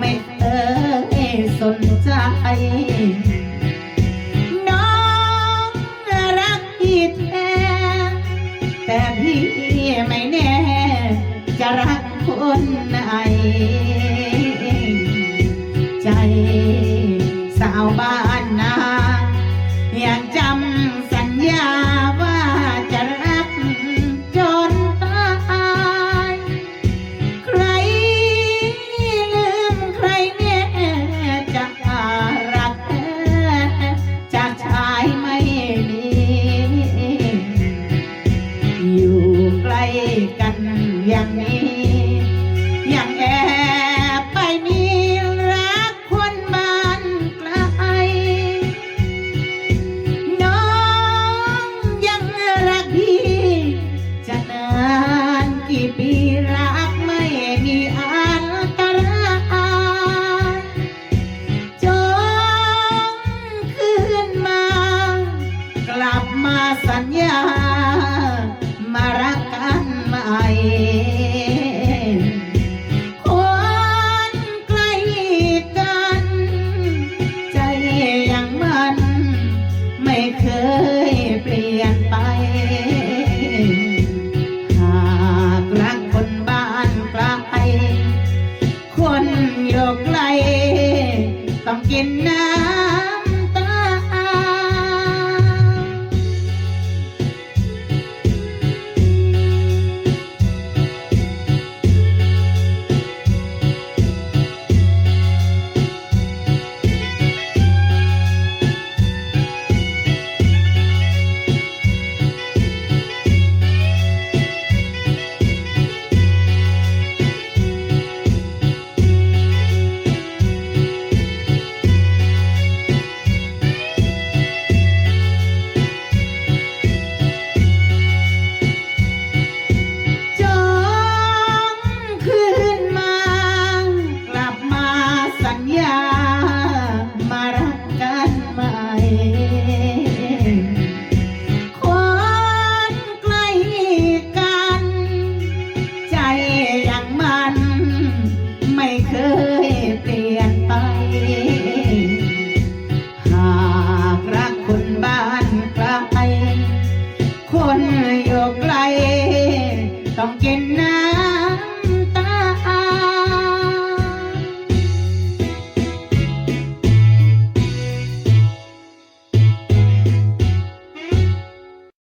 ไม่เคยสนใจ น้องรักพี่แท้แต่พี่ไม่แน่ จะรักคนไหน ใจสาวบ้า กันอย่างนี้ fucking up. อยู่ไกล ต้องกินน้